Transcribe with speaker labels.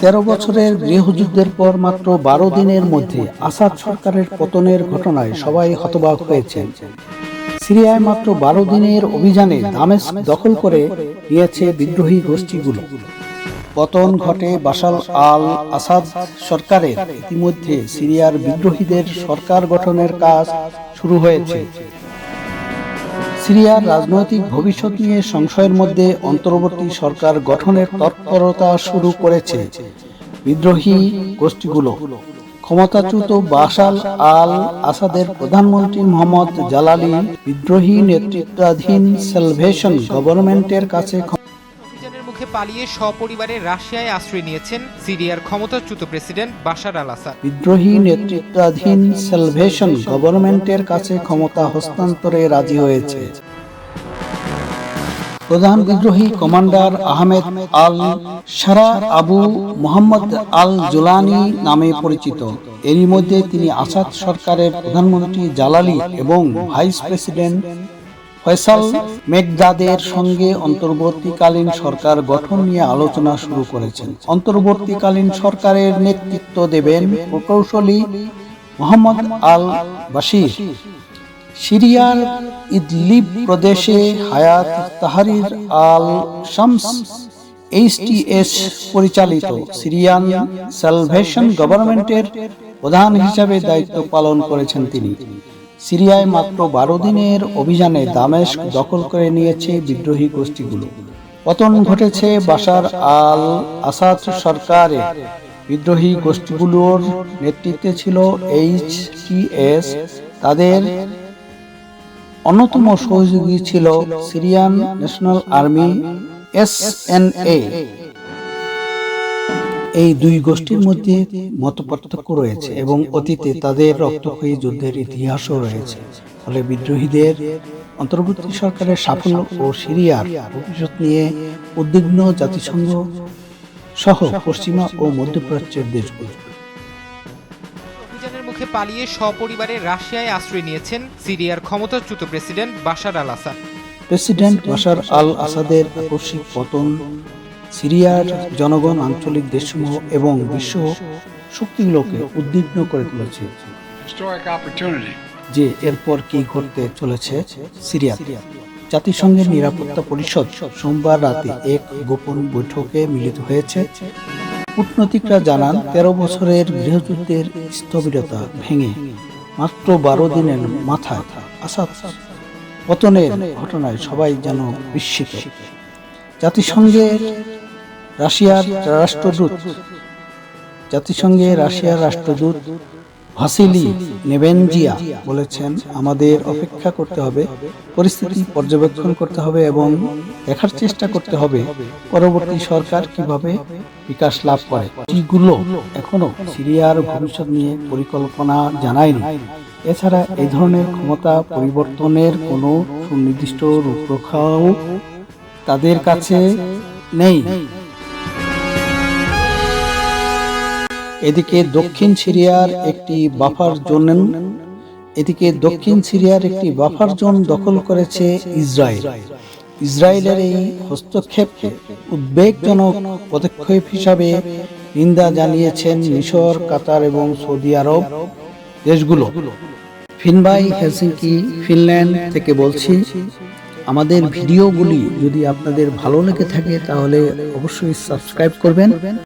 Speaker 1: তেরো বছরের গৃহযুদ্ধের পর মাত্র বারো দিনের মধ্যে আসাদ সরকারের পতনের ঘটনায় সবাই হতবাক হয়েছেন সিরিয়ায় মাত্র বারো দিনের অভিযানে দামেস দখল করে নিয়েছে বিদ্রোহী গোষ্ঠীগুলো। পতন ঘটে বাশাল আল আসাদ সরকারের। ইতিমধ্যে সিরিয়ার বিদ্রোহীদের সরকার গঠনের কাজ শুরু হয়েছে। সিরিয়ার রাজনৈতিক ভবিষ্যৎ নিয়ে সংশয়ের মধ্যে অন্তর্বর্তী সরকার গঠনের তৎপরতা শুরু করেছে। বিদ্রোহী গোষ্ঠীগুলো। ক্ষমতাচ্যুত বাসাল আল আসাদের প্রধানমন্ত্রী মোহাম্মদ জালালি বিদ্রোহী নেতৃত্বাধীন সেলভেশন গভর্নমেন্টের কাছে
Speaker 2: পালিয়ে সপরিবারে রাশিয়ায় আশ্রয় নিয়েছেন সিরিয়ার ক্ষমতাচ্যুত প্রেসিডেন্ট বাশার আল আসাদ।
Speaker 1: বিদ্রোহী নেতৃত্বাধীন সেলভেশন গভর্নমেন্টের কাছে ক্ষমতা হস্তান্তরে রাজি হয়েছে। প্রধান বিদ্রোহী commander Ahmed al Sharaa Abu Mohammed al Jolani নামে পরিচিত। এরই মধ্যে তিনি আসাদ সরকারের প্রধানমন্ত্রী জালালি এবং ভাইস প্রেসিডেন্ট ফয়সাল মেঘদাদের সঙ্গে অন্তর্বর্তীকালীন সরকার গঠন নিয়ে আলোচনা শুরু করেছেন। অন্তর্বর্তীকালীন সরকারের নেতৃত্ব দেবেন প্রকৌশলী মোহাম্মদ আল বাশির। সিরিয়ার ইদলিব প্রদেশে Hayat Tahrir al Shams HTS পরিচালিত সিরিয়ান সালভেশন গভর্নমেন্টের প্রধান হিসাবে দায়িত্ব পালন করেছেন তিনি। সিরিয়ায় মাত্র বারো দিনের অভিযানে দামেস্ক দখল করে নিয়েছে বিদ্রোহী গোষ্ঠীগুলো। পতন ঘটেছে বাশার আল আসাদ সরকারের বিদ্রোহী গোষ্ঠীগুলোর নেতৃত্বে ছিল এইচটিএস তাদের অন্যতম সহযোগী ছিল সিরিয়ান ন্যাশনাল আর্মি এসএনএ এই দুই গোষ্ঠীর মধ্যে মতপার্থক্য রয়েছে এবং অতীতে তাদের রক্তক্ষয়ী যুদ্ধের ইতিহাসও রয়েছে। ফলে বিদ্রোহীদের অন্তর্বর্তী সরকারের সাফল্য ও সিরিয়ার ভবিষ্যৎ নিয়ে উদ্বিগ্ন জাতিসংঘ সহ পশ্চিমা ও মধ্যপ্রাচ্যের দেশগুলো।
Speaker 2: অভিযানের মুখে পালিয়ে সপরিবারে রাশিয়ায় আশ্রয় নিয়েছেন সিরিয়ার ক্ষমতাচ্যুত president Bashar al Assad.
Speaker 1: President Bashar al আসাদের আকস্মিক পতন সিরিয়ার জনগণ আঞ্চলিক দেশসমূহ এবং বিশ্ব শক্তিগুলোকে উদ্বিগ্ন করে তুলেছে যে এরপর কি ঘটতে চলেছে সিরিয়া জাতিসংঘের নিরাপত্তা পরিষদ সোমবার রাতে এক গোপন বৈঠকে মিলিত হয়েছে। কূটনৈতিকরা জানান তেরো বছরের গৃহযুদ্ধের স্থবিরতা ভেঙে মাত্র বারো দিনের মাথায় আসাদ। পতনের ঘটনায় সবাই যেন বিস্মিত। জাতিসংঘের রাশিয়ার রাষ্ট্রদূত। জাতিসংঘে রাশিয়ার রাষ্ট্রদূত ভাসিলি নেবেনজিয়া বলেছেন, আমাদের অপেক্ষা করতে হবে, পরিস্থিতি পর্যবেক্ষণ করতে হবে এবং দেখার চেষ্টা করতে হবে পরবর্তী সরকার কীভাবে বিকাশ লাভ করে। এগুলো এখনও সিরিয়ার ভবিষ্যৎ নিয়ে পরিকল্পনা জানায়নি। এছাড়া এই ধরনের ক্ষমতা পরিবর্তনের কোনো সুনির্দিষ্ট রূপরেখাও তাদের কাছে নেই। এদিকে দক্ষিণ সিরিয়ার একটি বাফার জোন এদিকে দক্ষিণ সিরিয়ার একটি বাফার জোন দখল করেছে ইসরায়েল। ইসরায়েলের এই হস্তক্ষেপকে উদ্বেগজনক পদক্ষেপ হিসাবে নিন্দা জানিয়েছেন মিশর কাতার এবং সৌদি আরব দেশগুলো। ফিনবাই হেলসিঙ্কি ফিনল্যান্ড থেকে বলছি। আমাদের ভিডিওগুলি যদি আপনাদের ভালো লেগে থাকে তাহলে অবশ্যই সাবস্ক্রাইব করবেন।